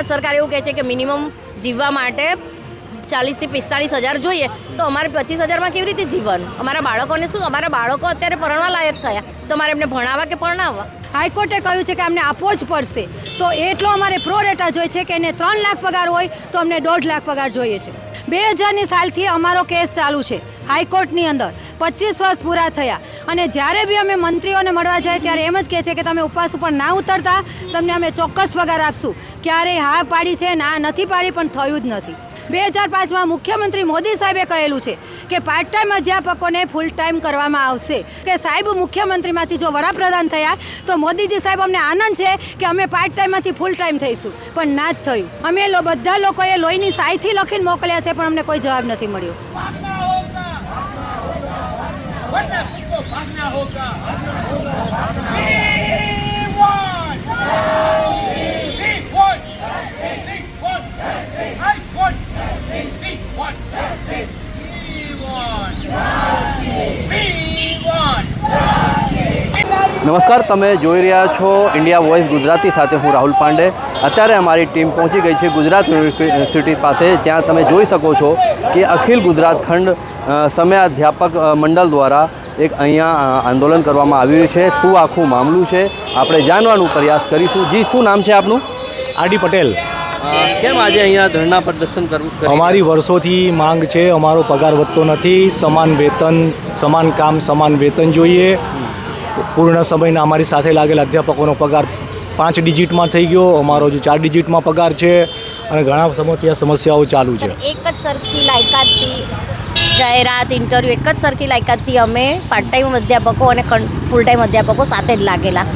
ગુજરાત સરકાર એવું કહે છે કે મિનિમમ જીવવા માટે ચાલીસથી પિસ્તાલીસ હજાર જોઈએ, તો અમારે પચીસ હજારમાં કેવી રીતે જીવવાનું? અમારા બાળકોને શું, અમારા બાળકો અત્યારે પરણવા લાયક થયા, તો અમારે એમને ભણાવવા કે પરણાવવા? હાઈકોર્ટે કહ્યું છે કે અમને આપવો જ પડશે. તો એટલો અમારે પ્રો રેટા જોઈએ છે કે એને ત્રણ લાખ પગાર હોય, તો અમને દોઢ લાખ પગાર જોઈએ છે. બે હજારની સાલથી અમારો કેસ ચાલુ છે, હાઈકોર્ટની અંદર. પચીસ વર્ષ પૂરા થયા. અને જ્યારે બી અમે મંત્રીઓને મળવા જાય ત્યારે એમ જ કહે છે કે તમે ઉપવાસ ઉપર ના ઉતરતા, તમને અમે ચોક્કસ પગાર આપશું. ક્યારેય હા પાડી છે ના નથી પાડી, પણ થયું જ નથી. બે હજાર પાંચમાં મુખ્યમંત્રી મોદી સાહેબે કહેલું છે કે પાર્ટ ટાઈમ અધ્યાપકોને ફૂલ ટાઈમ કરવામાં આવશે. કે સાહેબ, મુખ્યમંત્રીમાંથી જો વડાપ્રધાન થયા, તો મોદીજી સાહેબ અમને આનંદ છે કે અમે પાર્ટ ટાઈમમાંથી ફૂલ ટાઈમ થઈશું. પણ ના જ થયું. અમે બધા લોકોએ લોહીની સાઈથી લખીને મોકલ્યા છે, પણ અમને કોઈ જવાબ નથી મળ્યો. નમસ્કાર તમે જોઈ રહ્યા છો ઇન્ડિયા વોઇસ ગુજરાતી સાથે હું રાહુલ પાંડે. અત્યારે અમારી ટીમ પહોંચી ગઈ છે ગુજરાત યુનિવર્સિટી પાસે જ્યાં તમે જોઈ શકો છો કે અખિલ ગુજરાત ખંડ સમયાધ્યાપક સમય અધ્યાપક મંડળ દ્વારા એક અહીંયા આંદોલન કરવામાં આવ્યું છે. શું આખું મામલું છે? આપણે જાણવાનું પ્રયાસ કરીશું. જી શું નામ છે આપનું? આરડી પટેલ. કેમ આજે અહીંયા ધરણા પ્રદર્શન કરવું અમારી વર્ષોથી માંગ છે અમારો પગાર વધતો નથી. સમાન વેતન સમાન કામ સમાન વેતન જોઈએ. પૂર્ણ સમયના અમારી સાથે લાગેલા અધ્યાપકોનો પગાર પાંચ ડિજિટમાં થઈ ગયો. અમારો જો ચાર ડિજિટમાં પગાર છે અને ઘણા સમસ્યા સમસ્યાઓ ચાલુ છે. એક જ સરખી લાયકાતથી જાહેરાત ઇન્ટરવ્યૂ એક જ સરખી લાયકાતથી અમે પાર્ટ ટાઈમ અધ્યાપકો અને ફૂલ ટાઈમ અધ્યાપકો સાથે જ લાગેલા.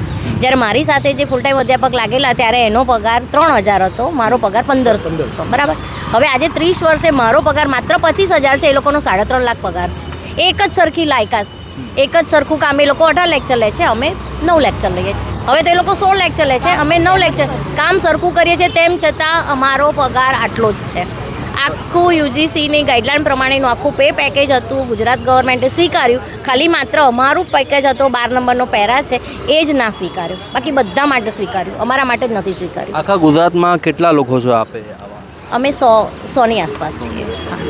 જ્યારે મારી સાથે જે ફૂલ ટાઈમ અધ્યાપક લાગેલા ત્યારે એનો પગાર ત્રણ હજાર હતો મારો પગાર પંદરસો હતો બરાબર? હવે આજે ત્રીસ વર્ષે મારો પગાર માત્ર પચીસ હજાર છે એ લોકોનો સાડા ત્રણ લાખ પગાર છે. એક જ સરખી લાયકાત. એક જ સરખું કામ એ લોકો અઢાર લેક્ચર લે છે અમે નવ લેક્ચર લઈએ છીએ. હવે તો એ લોકો સોળ લેક્ચર લે છે અમે નવ લેક્ચર કામ સરખું કરીએ છીએ તેમ છતાં અમારો પગાર આટલો જ છે. આખું યુજીસીની ગાઈડલાઇન પ્રમાણેનું આખું પે પેકેજ હતું ગુજરાત ગવર્મેન્ટે સ્વીકાર્યું. ખાલી માત્ર અમારું પેકેજ હતો બાર નંબરનો પહેરા છે એ જ ના સ્વીકાર્યું. બાકી બધા માટે સ્વીકાર્યું અમારા માટે જ નથી સ્વીકાર્યું. આખા ગુજરાતમાં કેટલા લોકો છો આપે અમે સો સોની આસપાસ છીએ.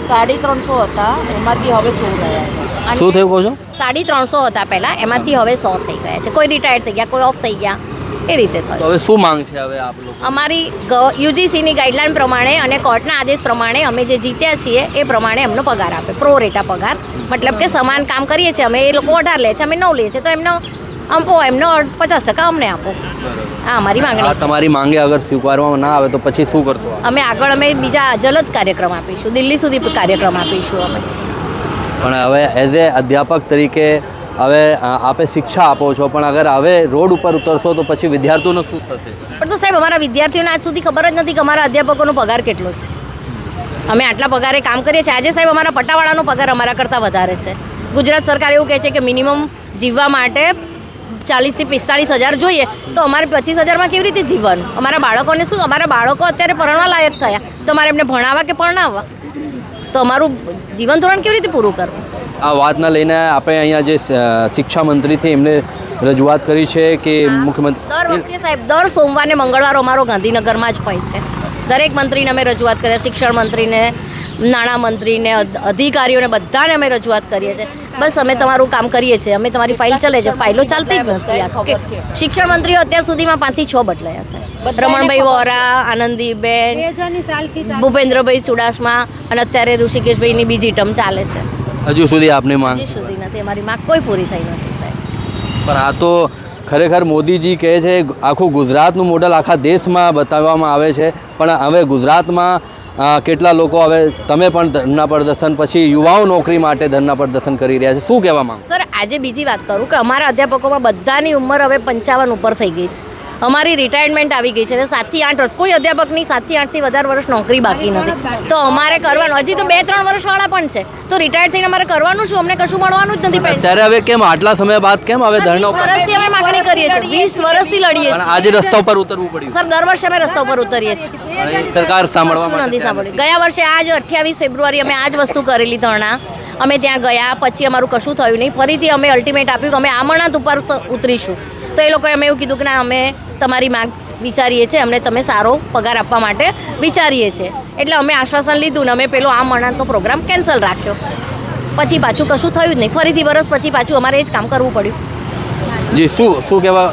સાડી ત્રણસો હતા એમાંથી હવે સો અને શું થયું કહો છો? સાડી ત્રણસો હતા પહેલાં એમાંથી હવે સો થઈ ગયા છે. કોઈ રિટાયર થઈ ગયા કોઈ ઓફ થઈ ગયા. એ રીતે થયું. હવે શું માંગ છે હવે આપ લોકો? અમારી યુજીસીની ગાઈડલાઇન પ્રમાણે અને કોર્ટના આદેશ પ્રમાણે અમે જે જીત્યા છીએ એ પ્રમાણે એમનો પગાર આપે. પ્રો રેટા પગાર. મતલબ કે સમાન કામ કરીએ છીએ અમે એ લોકો અઢાર લે છે અમે નવ લઈએ છીએ તો એમનો આપો એમનો પચાસ ટકા અમને આપો. હા અમારી માંગણી છે. તમારી માંગે અગર સ્વીકારવામાં ના આવે તો પછી શું કરશો અમે આગળ અમે બીજા જલદ કાર્યક્રમ આપીશું દિલ્હી સુધી કાર્યક્રમ આપીશું અમે. પણ હવે એઝ એ અધ્યાપક તરીકે હવે આપે શિક્ષા આપો છો, પણ અગર હવે રોડ ઉપર ઉતરશો તો પછી વિદ્યાર્થીઓનો શું થશે? પણ તો સાહેબ, અમારા વિદ્યાર્થીઓને આજ સુધી ખબર જ નથી કે અમારા અધ્યાપકોનો પગાર કેટલો છે. અમે આટલા પગારે કામ કરીએ છીએ. આજે સાહેબ, અમારા પટ્ટાવાળાનો પગાર અમારા કરતાં વધારે છે. ગુજરાત સરકાર એવું કહે છે કે મિનિમમ જીવવા માટે ચાલીસથી પિસ્તાલીસ હજાર જોઈએ, તો અમારે પચીસ હજારમાં કેવી રીતે જીવવાનું? અમારા બાળકોને શું? અમારા બાળકો અત્યારે પરણવા લાયક થયા. તો અમારે એમને ભણાવવા કે પરણાવવા? તો અમારું જીવન ધોરણ કેવી રીતે પૂરું કરવું? આ વાતને લઈને આપણે અહીંયા જે શિક્ષા મંત્રી છે એમને રજૂઆત કરી છે કે દર મુખ્યમંત્રી વખતે સાહેબ દર સોમવારે મંગળવાર અમારો ગાંધીનગરમાં જ હોય છે. દરેક મંત્રીને અમે રજૂઆત કર્યા શિક્ષણ મંત્રીને નાણાં મંત્રીને અધ- અધિકારીઓને બધાને અમે રજૂઆત કરીએ છીએ. બસ અમે તમારું કામ કરીએ છીએ. અમે તમારી ફાઇલ ચાલે છે. ફાઇલો ચાલતી જ નથી શિક્ષણ મંત્રીઓ અત્યાર સુધીમાં પાંચથી છ બદલાયા છે. રમણભાઈ વોરા આનંદીબેન ભૂપેન્દ્રભાઈ ચુડાસમા અને અત્યારે ઋષિકેશભાઈની બીજી ટર્મ ચાલે છે. હજુ સુધી આપની માંગ? હજુ સુધી નથી. અમારી માંગ કોઈ પૂરી થઈ નથી સાહેબ. પણ આ તો ખરેખર મોદીજી કહે છે આખું ગુજરાતનું મોડલ આખા દેશમાં બતાવવામાં આવે છે. પણ હવે ગુજરાતમાં કેટલા લોકો હવે તમે પણ ધરના પ્રદર્શન પછી યુવાઓ નોકરી માટે ધરના પ્રદર્શન કરી રહ્યા છે. શું કહેવા માંગો? સર, આજે બીજી વાત કરું કે અમારા અધ્યાપકોમાં બધાની ઉંમર હવે પંચાવન ઉપર થઈ ગઈ છે. અમારી રિટાયરમેન્ટ આવી ગઈ છે હવે સાતથી આઠ વર્ષ. કોઈ અધ્યાપકની સાતથી આઠથી વધારે વર્ષ નોકરી બાકી નથી. તો અમારે કરવાનું. હજી તો બે ત્રણ વર્ષવાળા પણ છે. તો રિટાયર થઈને અમારે કરવાનું શું? અમને કશું મળવાનું જ નથી ત્યારે હવે કેમ? આટલા સમય બાદ કેમ હવે ધરણો વર્ષથી અમે માગણી કરીએ છીએ. વીસ વર્ષથી લડીએ છીએ. આજે રસ્તા ઉપર ઉતરવું પડ્યું. સર દર વર્ષે અમે રસ્તા ઉપર ઉતરીએ છીએ. સરકાર સાંભળવા માટે નથી સાંભળ્યું. ગયા વર્ષે આજ અઠ્યાવીસ ફેબ્રુઆરી અમે આજ વસ્તુ કરેલી ધરણા. અમે ત્યાં ગયા પછી અમારું કશું થયું નહીં. ફરીથી અમે અલ્ટિમેટ આપ્યું કે અમે આમરણાથ ઉપર ઉતરીશું. તો એ લોકોએ અમે એવું કીધું કે ના અમે તમારી માંગ વિચારીએ છીએ અમને તમે સારો પગાર આપવા માટે વિચારીએ છીએ. એટલે અમે આશ્વાસન લીધું ને અમે પેલો આ મણાંતનો પ્રોગ્રામ કેન્સલ રાખ્યો. પછી પાછું કશું થયું જ નહીં. ફરીથી વરસ પછી પાછું અમારે એ જ કામ કરવું પડ્યું. જી શું શું કહેવા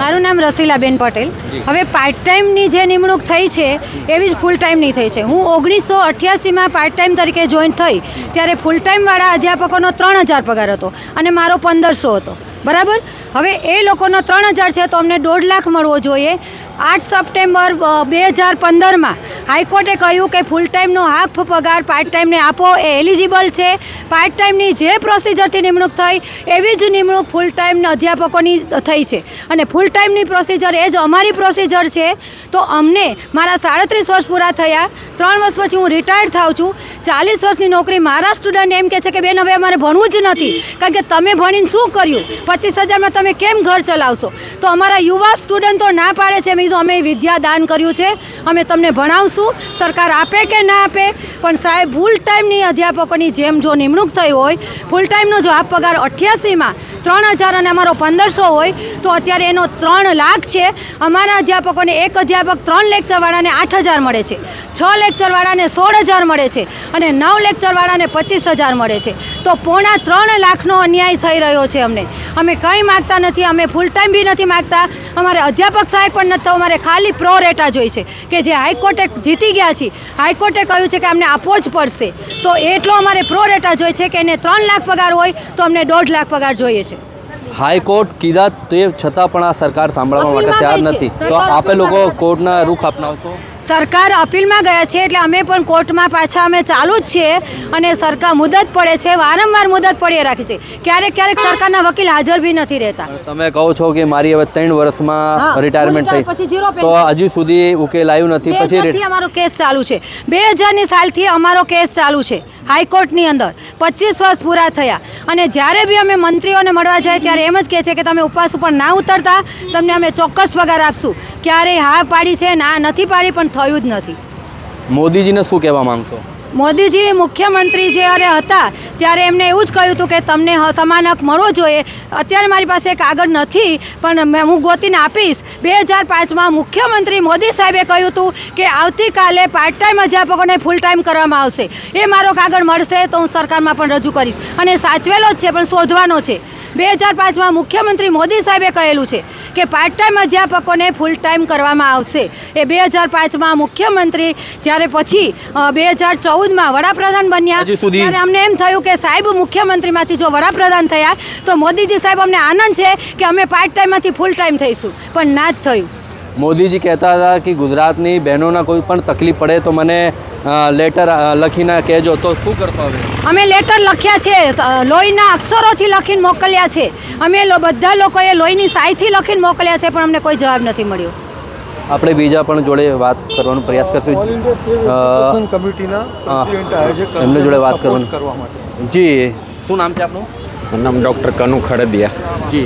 મારું નામ રસીલાબેન પટેલ. હવે પાર્ટ ટાઈમની જે નિમણૂક થઈ છે એવી જ ફૂલ ટાઈમની થઈ છે. હું ઓગણીસો અઠ્યાસીમાં પાર્ટ ટાઈમ તરીકે જોઈન થઈ ત્યારે ફૂલ ટાઈમવાળા અધ્યાપકોનો ત્રણ હજાર પગાર હતો અને મારો પંદરસો હતો. બરાબર? હવે એ લોકોનો ત્રણ હજાર છે તો અમને દોઢ લાખ મળવો જોઈએ. આઠ સપ્ટેમ્બર બે હજાર પંદરમાં હાઈકોર્ટે કહ્યું કે ફૂલ ટાઈમનો હાફ પગાર પાર્ટ ટાઈમને આપો. એ એલિજિબલ છે. પાર્ટ ટાઈમની જે પ્રોસિજરથી નિમણૂક થઈ, એવી જ નિમણૂક ફૂલ ટાઈમના અધ્યાપકોની થઈ છે. અને ફૂલ ટાઈમની પ્રોસિજર એ જ અમારી પ્રોસિજર છે. તો અમને મારા સાડત્રીસ વર્ષ પૂરા થયા. ત્રણ વર્ષ પછી હું રિટાયર્ડ થાઉં છું. ચાલીસ વર્ષની નોકરી મારા સ્ટુડન્ટ એમ કહે છે કે બેન, હવે અમારે ભણવું જ નથી. કારણ કે તમે ભણીને શું કર્યું? પચીસ હજારમાં તમે કેમ ઘર ચલાવશો? તો અમારા યુવા સ્ટુડન્ટો ના પાડે છે. મેં કીધું, અમે વિદ્યા દાન કર્યું છે. અમે તમને ભણાવશું. સરકાર આપે કે ના આપે? પણ સાહેબ ફૂલ ટાઈમની અધ્યાપકોની જેમ જો નિમણૂક થઈ હોય ફૂલ ટાઈમનો જો આ પગાર અઠ્યાસીમાં ત્રણ હજાર અને અમારો પંદરસો હોય, તો અત્યારે એનો ત્રણ લાખ છે. અમારા અધ્યાપકોને એક અધ્યાપક ત્રણ લેક્ચરવાળાને આઠ હજાર મળે છે. છ લેક્ચરવાળાને સોળ હજાર મળે છે અને નવ લેક્ચરવાળાને પચીસ હજાર મળે છે. તો પોણા ત્રણ લાખનો અન્યાય થઈ રહ્યો છે અમને. અમે કંઈ માગતા નથી, અમે ફૂલ ટાઈમ બી નથી માગતા. અમારે અધ્યાપક સહાયક પણ નથી થવું અમારે ખાલી પ્રો રેટા જોઈએ છે કે જે હાઈકોર્ટે જીતી ગયા છીએ. હાઈકોર્ટે કહ્યું છે કે અમને આપવો જ પડશે. તો એટલો અમારે પ્રો રેટા જોઈએ છે કે એને ત્રણ લાખ પગાર હોય, તો અમને દોઢ લાખ પગાર જોઈએ છે. હાઈકોર્ટ કીધા તે છતાં પણ આ સરકાર સાંભળવા માટે તૈયાર નથી. તો આપે લોકો કોર્ટના રૂખ અપનાવશો? સરકાર અપીલમાં ગયા છે એટલે અમે પણ કોર્ટમાં પાછા અમે ચાલુ જ છીએ અને સરકાર મુદત પડે છે વારંવાર મુદત પડી રાખી છે. ક્યારેક ક્યારેક સરકારના વકીલ હાજર બી નથી રહેતા. તમે કહો છો કે મારી હવે ત્રણ વર્ષમાં રિટાયરમેન્ટ થઈ. તો. હજી સુધી ઉકેલ આવ્યું નથી પછી અમારો કેસ ચાલુ છે. બે હજારની સાલથી અમારો કેસ ચાલુ છે હાઈકોર્ટની અંદર. પચીસ વર્ષ પૂરા થયા. અને જ્યારે બી અમે મંત્રીઓને મળવા જાય ત્યારે એમ જ કહે છે કે તમે ઉપવાસ ઉપર ના ઉતરતા તમને અમે ચોક્કસ પગાર આપશું. ક્યારેય હા પાડી છે ના નથી પાડી પણ થયું જ નથી. મોદીજીને શું કહેવા માંગશો? મોદીજી મુખ્યમંત્રી જ્યારે હતા ત્યારે એમને એવું જ કહ્યું હતું કે તમને સમાન હક મળવો જોઈએ. અત્યારે મારી પાસે કાગળ નથી પણ હું ગોતીને આપીશ. બે હજાર પાંચમાં મુખ્યમંત્રી મોદી સાહેબે કહ્યું હતું કે આવતીકાલે પાર્ટ ટાઈમ અધ્યાપકોને ફૂલ ટાઈમ કરવામાં આવશે. એ મારો કાગળ મળશે તો હું સરકારમાં પણ રજૂ કરીશ. અને સાચવેલો જ છે પણ શોધવાનો છે. બે હજાર પાંચમાં મુખ્યમંત્રી મોદી સાહેબે કહેલું છે કે પાર્ટ ટાઈમ અધ્યાપકોને ફૂલ ટાઈમ કરવામાં આવશે. એ બે હજાર પાંચમાં મુખ્યમંત્રી જ્યારે પછી બે હજાર ચૌદમાં વડાપ્રધાન બન્યા સુધી- ત્યારે અમને એમ થયું કે સાહેબ મુખ્યમંત્રીમાંથી જો વડાપ્રધાન થયા તો મોદીજી સાહેબ અમને આનંદ છે કે અમે પાર્ટ ટાઈમમાંથી ફૂલ ટાઈમ થઈશું. પણ ના જ થયું. મોદીજી કહેતા હતા કે ગુજરાતની બહેનોના કોઈ પણ તકલીફ પડે તો મને લેટર લખીને કહેજો તો શું કરશો હવે અમે લેટર લખ્યા છે અ, લોહીના અક્ષરોથી લખીને મોકલ્યા છે અમે લો- બધા લોકોએ લોહીની સાઈથી લખીને મોકલ્યા છે પણ અમને કોઈ જવાબ નથી મળ્યો આપણે બીજા પણ જોડે વાત કરવાનો પ્રયાસ કરશું all India civil uh, education કમિટીના હા. પ્રેસિડેન્ટ આયોજક એમની જોડે વાત support કરવાની. કરવા માટે जी શું નામ છે આપનું नाम डॉक्टर कनु खड़दिया जी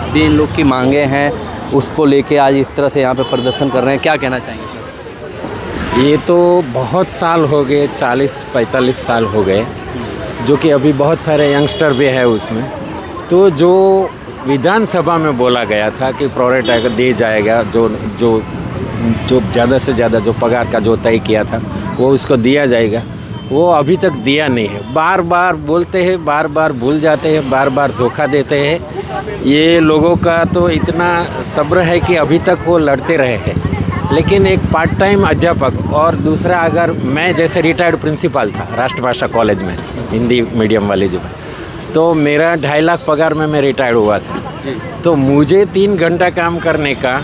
अभी इन लोग की मांगे हैं उसको लेके आज इस तरह से यहाँ पे प्रदर्शन कर रहे हैं क्या कहना चाहेंगे सर ये तो बहुत साल हो गए, चालीस, पैंतालीस साल हो गए, जो कि अभी बहुत सारे यंगस्टर भी है उसमें। तो जो विधानसभा में बोला गया था कि प्रोरेट अगर दे जाएगा, जो जो जो ज़्यादा से ज़्यादा जो पगार का जो तय किया था, वो उसको दिया जाएगा। वो अभी तक दिया नहीं है। बार बार बोलते हैं बार बार भूल जाते हैं बार बार धोखा देते हैं। ये लोगों का तो इतना सब्र है कि अभी तक वो लड़ते रहे हैं। लेकिन एक पार्ट टाइम अध्यापक और दूसरा अगर मैं जैसे रिटायर्ड प्रिंसिपल था राष्ट्रभाषा कॉलेज में हिंदी मीडियम वाले जो तो मेरा ढाई लाख पगार में मैं रिटायर्ड हुआ था। तो मुझे तीन घंटा काम करने का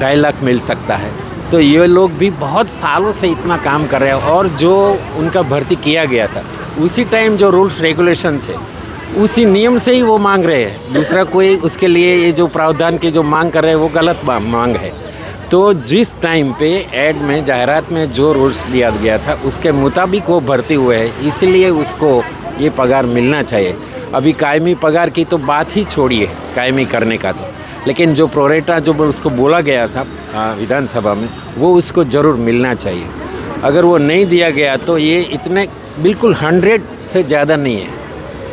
ढाई लाख मिल सकता है। तो ये लोग भी बहुत सालों से इतना काम कर रहे हैं और जो उनका भर्ती किया गया था उसी टाइम जो रूल्स रेगुलेशन है उसी नियम से ही वो मांग रहे हैं। दूसरा कोई उसके लिए ये जो प्रावधान की जो मांग कर रहे हैं वो गलत मांग है। तो जिस टाइम पे एड में, जाहरात में जो रूल्स दिया गया था, उसके मुताबिक वो भर्ती हुए हैं, इसलिए उसको ये पगार मिलना चाहिए। अभी कायमी पगार की तो बात ही छोड़िए, कायमी करने का तो। लेकिन जो प्रोरेटा, जो उसको बोला गया था विधानसभा में, वो उसको ज़रूर मिलना चाहिए। अगर वो नहीं दिया गया तो ये इतने, बिल्कुल हंड्रेड से ज़्यादा नहीं है।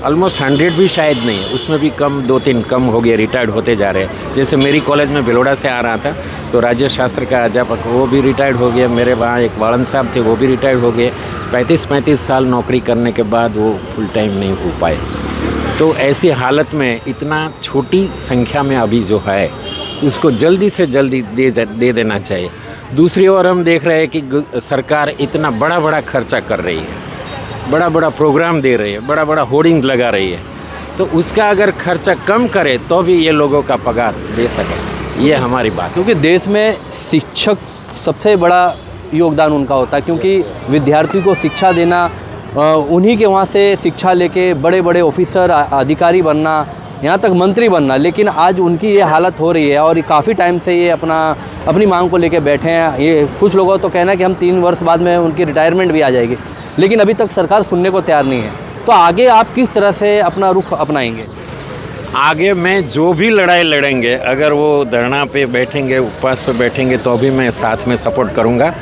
ऑलमोस्ट हंड्रेड भी शायद नहीं उसमें भी कम, दो तीन कम हो गए रिटायर्ड होते जा रहे हैं। जैसे मेरी कॉलेज में भिलोड़ा से आ रहा था तो राजेश शास्त्र का अध्यापक, वो भी रिटायर्ड हो गया। मेरे वहाँ एक वालन साहब थे, वो भी रिटायर्ड हो गए। पैंतीस पैंतीस साल नौकरी करने के बाद वो फुल टाइम नहीं हो पाए। तो ऐसी हालत में इतना छोटी संख्या में अभी जो है, उसको जल्दी से जल्दी दे दे देना चाहिए। दूसरी ओर हम देख रहे हैं कि सरकार इतना बड़ा बड़ा खर्चा कर रही है। बड़ा बड़ा प्रोग्राम दे रही है बड़ा बड़ा होर्डिंग लगा रही है। तो उसका अगर खर्चा कम करे तो भी ये लोगों का पगार दे सके। ये हमारी बात। क्योंकि देश में शिक्षक सबसे बड़ा योगदान उनका होता है, क्योंकि विद्यार्थी को शिक्षा देना उन्हीं के वहाँ से शिक्षा लेके बड़े बड़े ऑफिसर अधिकारी बनना, यहाँ तक मंत्री बनना। लेकिन आज उनकी ये हालत हो रही है और काफ़ी टाइम से ये अपना, अपनी मांग को लेके बैठे हैं। ये कुछ लोगों तो कहना है कि हम तीन वर्ष बाद में उनकी रिटायरमेंट भी आ जाएगी। लेकिन अभी तक सरकार सुनने को तैयार नहीं है। तो आगे आप किस तरह से अपना रुख अपनाएँगे? आगे मैं जो भी लड़ाई लड़ेंगे, अगर वो धरना पे बैठेंगे, उपवास पे बैठेंगे तो भी मैं साथ में सपोर्ट करूँगा।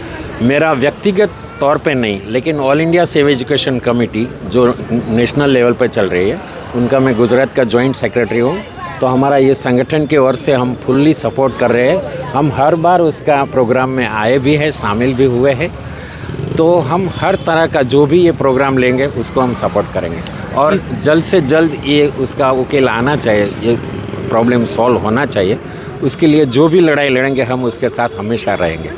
मेरा व्यक्तिगत तौर पे नहीं, लेकिन all India save education committee जो नेशनल लेवल पे चल रही है, उनका मैं गुजरात का जॉइंट सेक्रेटरी हूँ। तो हमारा ये संगठन की ओर से हम फुल्ली सपोर्ट कर रहे हैं। हम हर बार उसका प्रोग्राम में आए भी हैं, शामिल भी हुए हैं। तो हम हर तरह का जो भी ये प्रोग्राम लेंगे उसको हम सपोर्ट करेंगे। और जल्द से जल्द ये उसका उकेल आना चाहिए ये प्रॉब्लम सॉल्व होना चाहिए। उसके लिए जो भी लड़ाई लड़ेंगे हम उसके साथ हमेशा रहेंगे।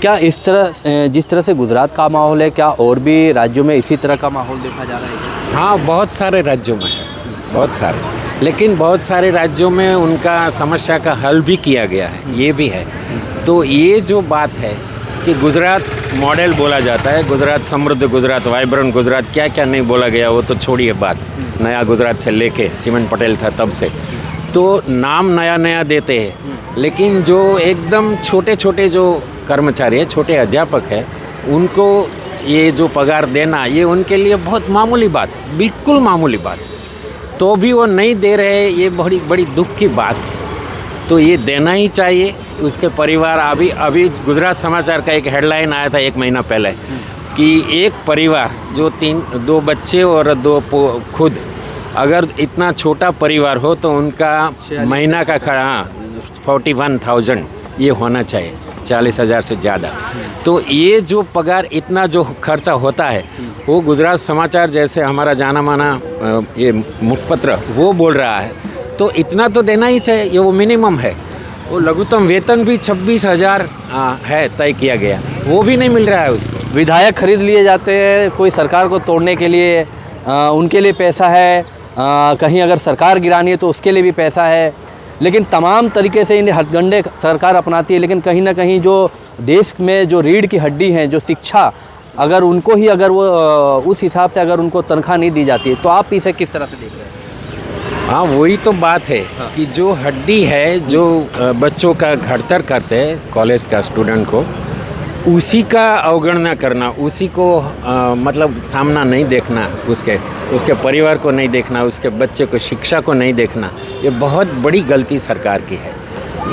क्या इस तरह जिस तरह से गुजरात का माहौल है क्या और भी राज्यों में इसी तरह का माहौल देखा जा रहा है? हाँ बहुत सारे राज्यों में है बहुत सारे। लेकिन बहुत सारे राज्यों में उनका समस्या का हल भी किया गया है ये भी है। तो ये जो बात है कि गुजरात मॉडल बोला जाता है, गुजरात समृद्ध, गुजरात वाइब्रेंट, गुजरात क्या क्या नहीं बोला गया, वो तो छोड़िए बात। नया गुजरात से लेके, सीमन पटेल था तब से। तो नाम नया नया देते हैं, लेकिन जो एकदम छोटे छोटे जो कर्मचारी है, छोटे अध्यापक है, उनको ये जो पगार देना, ये उनके लिए बहुत मामूली बात है, बिल्कुल मामूली बात है। तो भी वो नहीं दे रहे, ये बड़ी बड़ी दुख की बात है। तो ये देना ही चाहिए उसके परिवार अभी अभी गुजरात समाचार का एक हेडलाइन आया था एक महीना पहले कि एक परिवार जो तीन दो बच्चे और दो खुद अगर इतना छोटा परिवार हो तो उनका महीना का खड़ा फोर्टी वन थाउज़ेंड ये होना चाहिए चालीस हज़ार से ज़्यादा। तो ये जो पगार इतना जो खर्चा होता है वो गुजरात समाचार जैसे हमारा जाना माना ये मुखपत्र वो बोल रहा है। तो इतना तो देना ही चाहिए ये वो मिनिमम है। वो लघुतम वेतन भी छब्बीस हज़ार है तय किया गया। वो भी नहीं मिल रहा है उसको। विधायक खरीद लिए जाते हैं कोई सरकार को तोड़ने के लिए अ, उनके लिए पैसा है अ, कहीं अगर सरकार गिरानी है तो उसके लिए भी पैसा है। लेकिन तमाम तरीके से इन हथगंडे सरकार अपनाती है लेकिन कहीं ना कहीं जो देश में जो रीढ़ की हड्डी हैं जो शिक्षा अगर उनको ही अगर वो उस हिसाब से अगर उनको तनख्वाह नहीं दी जाती है तो आप इसे किस तरह से देख रहे हैं? हाँ वही तो बात है हाँ। कि जो हड्डी है जो बच्चों का घड़तर करते हैं कॉलेज का स्टूडेंट को उसी का अवगणना करना उसी को अ, मतलब सामना नहीं देखना उसके उसके परिवार को नहीं देखना उसके बच्चे को शिक्षा को नहीं देखना ये बहुत बड़ी गलती सरकार की है।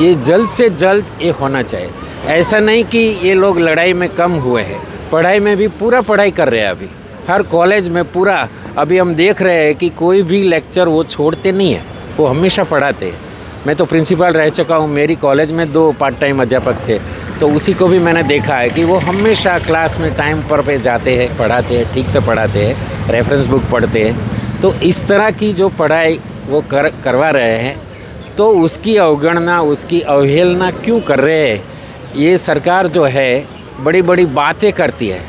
ये जल्द से जल्द ये होना चाहिए। ऐसा नहीं कि ये लोग लड़ाई में कम हुए हैं। पढ़ाई में भी पूरा पढ़ाई कर रहे हैं अभी। हर कॉलेज में पूरा अभी हम देख रहे हैं कि कोई भी लेक्चर वो छोड़ते नहीं है, वो हमेशा पढ़ाते हैं। मैं तो प्रिंसिपल रह चुका हूँ, मेरी कॉलेज में दो पार्ट टाइम अध्यापक थे तो उसी को भी मैंने देखा है कि वो हमेशा क्लास में टाइम पर पे जाते हैं, पढ़ाते हैं, ठीक से पढ़ाते हैं रेफरेंस बुक पढ़ते हैं। तो इस तरह की जो पढ़ाई वो कर, करवा रहे हैं तो उसकी अवगणना, उसकी अवहेलना क्यों कर रहे हैं, ये सरकार जो है बड़ी बड़ी बातें करती है।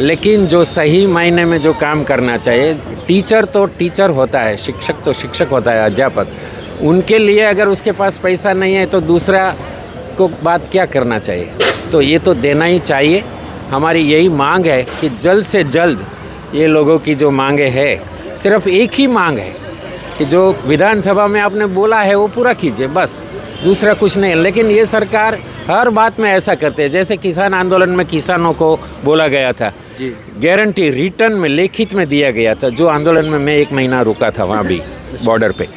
लेकिन जो सही मायने में जो काम करना चाहिए, टीचर तो टीचर होता है, शिक्षक तो शिक्षक होता है, अध्यापक। उनके लिए अगर उसके पास पैसा नहीं है तो दूसरा को बात क्या करना चाहिए? तो ये तो देना ही चाहिए। हमारी यही मांग है कि जल्द से जल्द ये लोगों की जो मांगे है, सिर्फ़ एक ही मांग है कि जो विधानसभा में आपने बोला है, वो पूरा कीजिए, बस। दूसरा कुछ नहीं। लेकिन ये सरकार हर बात में ऐसा करते हैं, जैसे किसान आंदोलन में किसानों को बोला गया था गारंटी रिटर्न में लिखित में दिया गया था। जो आंदोलन में मैं एक महीना रुका था वहाँ भी बॉर्डर पे।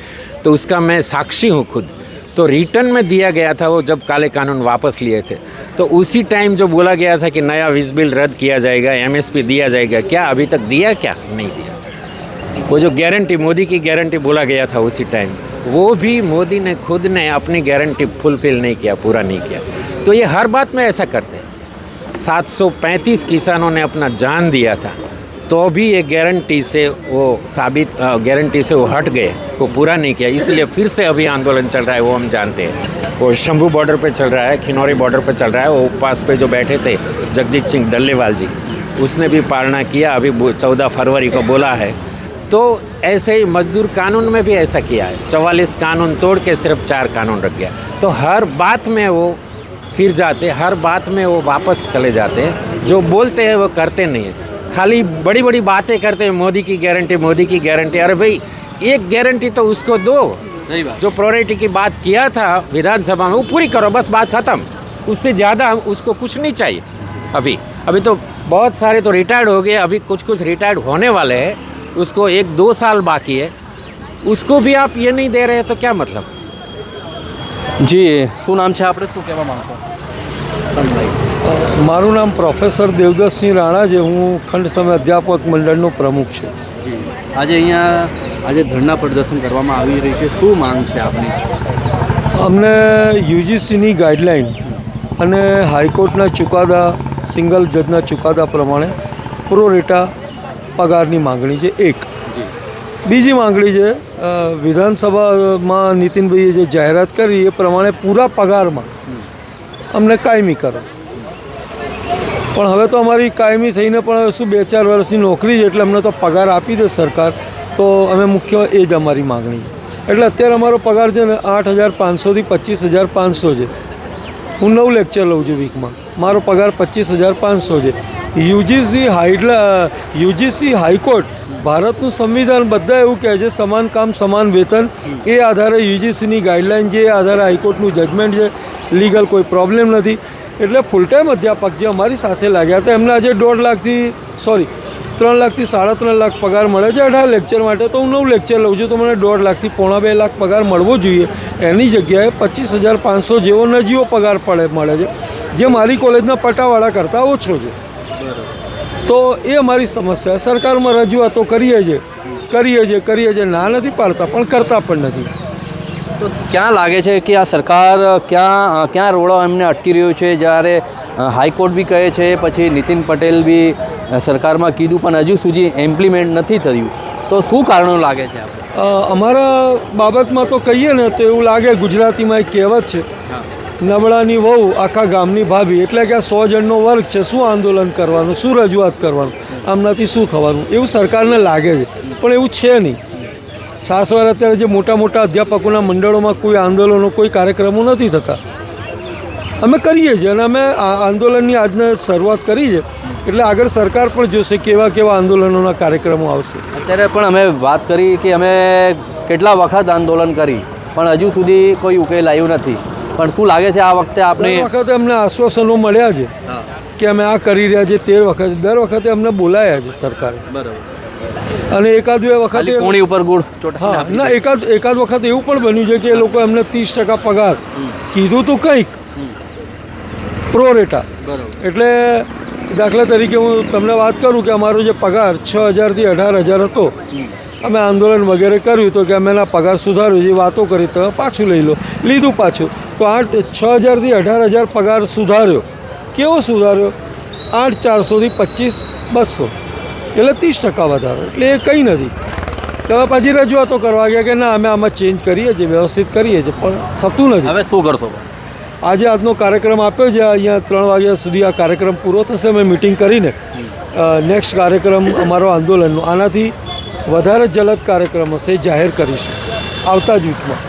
तो उसका मैं साक्षी हूँ खुद। तो रिटर्न में दिया गया था वो जब काले कानून वापस लिए थे। तो उसी टाइम जो बोला गया था कि नया विज बिल रद्द किया जाएगा एमएसपी दिया जाएगा, क्या अभी तक दिया, क्या? नहीं दिया। वो जो गारंटी मोदी की गारंटी बोला गया था उसी टाइम वो भी मोदी ने खुद ने अपनी गारंटी फुलफिल नहीं किया, पूरा नहीं किया। तो ये हर बात में ऐसा करते हैं। 735 किसानों ने अपना जान दिया था। तो भी ये गारंटी से वो साबित गारंटी से वो हट गए, वो पूरा नहीं किया। इसलिए फिर से अभी आंदोलन चल रहा है, वो हम जानते हैं। वो शंभू बॉर्डर पे चल रहा है, खिनौरी बॉर्डर पे चल रहा है, वो उपवास पे जो बैठे थे, जगजीत सिंह डल्लेवाल जी, उसने भी पालना किया, अभी चौदह फरवरी को बोला है। तो ऐसे ही मजदूर कानून में भी ऐसा किया है। चवालीस कानून तोड़ के सिर्फ़ चार कानून रख गया। तो हर बात में वो फिर जाते हर बात में वो वापस चले जाते हैं। जो बोलते हैं वो करते नहीं हैं। खाली बड़ी बड़ी बातें करते हैं। मोदी की गारंटी मोदी की गारंटी। अरे भाई एक गारंटी तो उसको दो। सही बात। जो प्रायोरिटी की बात किया था विधानसभा में वो पूरी करो बस बात खत्म। उससे ज़्यादा उसको कुछ नहीं चाहिए। अभी अभी तो बहुत सारे तो रिटायर्ड हो गए। अभी कुछ कुछ रिटायर्ड होने वाले हैं। उसको एक दो साल बाकी है। उसको भी आप ये नहीं दे रहे तो क्या मतलब? જી શું નામ છે આપણે? શું કહેવા માંગો મારું નામ પ્રોફેસર દેવદત્તસિંહ રાણા છે. હું ખંડ સમય અધ્યાપક મંડળનો પ્રમુખ છું. જી. આજે અહીંયા આજે ધરના પ્રદર્શન કરવામાં આવી રહી છે. શું માંગ છે આપની? અમને યુજીસીની ગાઈડલાઈન અને હાઈકોર્ટના ચુકાદા સિંગલ જજના ચુકાદા પ્રમાણે પ્રોરેટા પગારની માંગણી છે. એક બીજી માંગણી છે વિધાનસભામાં નીતિનભાઈએ જે જાહેરાત કરી એ પ્રમાણે પૂરા પગારમાં અમને કાયમી કરો. પણ હવે તો અમારી કાયમી થઈને પણ શું બે ચાર વર્ષની નોકરી છે એટલે અમને તો પગાર આપી દે સરકાર, તો અમે મુખ્ય એ જ અમારી માગણી. એટલે અત્યારે અમારો પગાર છે ને આઠ હજાર પાંચસોથી પચીસ હજાર પાંચસો છે. હું નવ લેક્ચર લઉં છું વીકમાં મારો પગાર પચીસ હજાર પાંચસો છે. યુજીસી હાઈડલા યુજીસી હાઈકોર્ટ ભારતનું સંવિધાન બધા એવું કહે છે, સમાન કામ, સમાન વેતન. એ આધારે યુજીસીની ગાઈડલાઇન છે, એ આધારે હાઈકોર્ટનું જજમેન્ટ છે. લીગલ કોઈ પ્રોબ્લેમ નથી. એટલે ફૂલ ટાઈમ અધ્યાપક જે અમારી સાથે લાગ્યા હતા, એમને આજે દોઢ લાખથી સોરી ત્રણ લાખથી સાડા ત્રણ લાખ પગાર મળે છે. અઢાર લેક્ચર માટે તો હું નવ લેક્ચર લઉં છું, તો મને દોઢ લાખથી પોણા બે લાખ પગાર મળવો જોઈએ. એની જગ્યાએ પચીસ હજાર પાંચસો જેવો નજીવો પગાર પડે, મળે છે. જે મારી કોલેજના પટાવાળા કરતાં ઓછો છે. તો એ અમારી સમસ્યા સરકારમાં રજૂઆતો કરીએ છીએ. કરીએ છીએ કરીએ છીએ. ના નથી પાડતા પણ કરતા પણ નથી. તો ક્યાં લાગે છે કે આ સરકાર ક્યાં ક્યાં રોડો એમને અટકી રહ્યું છે? જ્યારે હાઈકોર્ટ બી કહે છે પછી નીતિન પટેલ બી સરકારમાં કીધું પણ હજુ સુધી ઇમ્પ્લિમેન્ટ નથી થયું. તો શું કારણો લાગે છે અમારા બાબતમાં તો કહીએ ને તો એવું લાગે ગુજરાતીમાં એક કહેવત છે. નબળાની વહુ આખા ગામની ભાભી. એટલે કે આ સો જણનો વર્ગ છે. શું આંદોલન કરવાનું? શું રજૂઆત કરવાનું? આમનાથી શું થવાનું? એવું સરકારને લાગે છે. પણ એવું છે નહીં. સાસવાર અત્યારે જે મોટા મોટા અધ્યાપકોના મંડળોમાં કોઈ આંદોલનો, કોઈ કાર્યક્રમો નથી થતા. અમે કરીએ છીએ અને અમે આ આંદોલનની આજને શરૂઆત કરી છે. એટલે આગળ સરકાર પણ જોશે કેવા કેવા આંદોલનોના કાર્યક્રમો આવશે. અત્યારે પણ અમે વાત કરી કે અમે કેટલા વખત આંદોલન કરી, પણ હજુ સુધી કોઈ ઉકેલ આવ્યો નથી. પણ શું લાગે છે આ વખતે આપણે વખતે અમને આશ્વાસનો મળ્યા છે કે અમે આ કરી રહ્યા છીએ તેર વખત. દર વખતે અમને બોલાયા છે સરકારે. બરાબર. અને એકાદ બે વખત કોણી ઉપર ગુડ હા ના એકાદ એકાદ વખત એવું પણ બન્યું છે કે એ લોકો એમને ત્રીસ ટકા પગાર. કીધું તું કંઈક. પ્રો રેટા એટલે દાખલા તરીકે હું તમને વાત કરું કે અમારો જે પગાર છ હજારથી અઢાર હજાર હતો અમે આંદોલન વગેરે કર્યું તો કે અમે એના પગાર સુધાર્યો જે વાતો કરી તો પાછું લઈ લો. લીધું પાછું. તો આઠ છ હજારથી અઢાર હજાર પગાર સુધાર્યો. કેવો સુધાર્યો? આઠ ચારસોથી પચીસ બસો. એટલે ત્રીસ ટકા વધારો. એટલે એ કંઈ નથી. તમે પછી રજૂઆતો કરવા ગયા કે ના અમે આમાં ચેન્જ કરીએ છીએ વ્યવસ્થિત કરીએ છીએ પણ થતું નથી. હવે શું કરશો? આજે આજનો કાર્યક્રમ આપ્યો છે અહીંયા ત્રણ વાગ્યા સુધી આ કાર્યક્રમ પૂરો થશે અમે મિટિંગ કરીને નેક્સ્ટ કાર્યક્રમ અમારો આંદોલનનો. આનાથી વધારે જલદ કાર્યક્રમ હશે એ જાહેર કરીશું. આવતા જ વીકમાં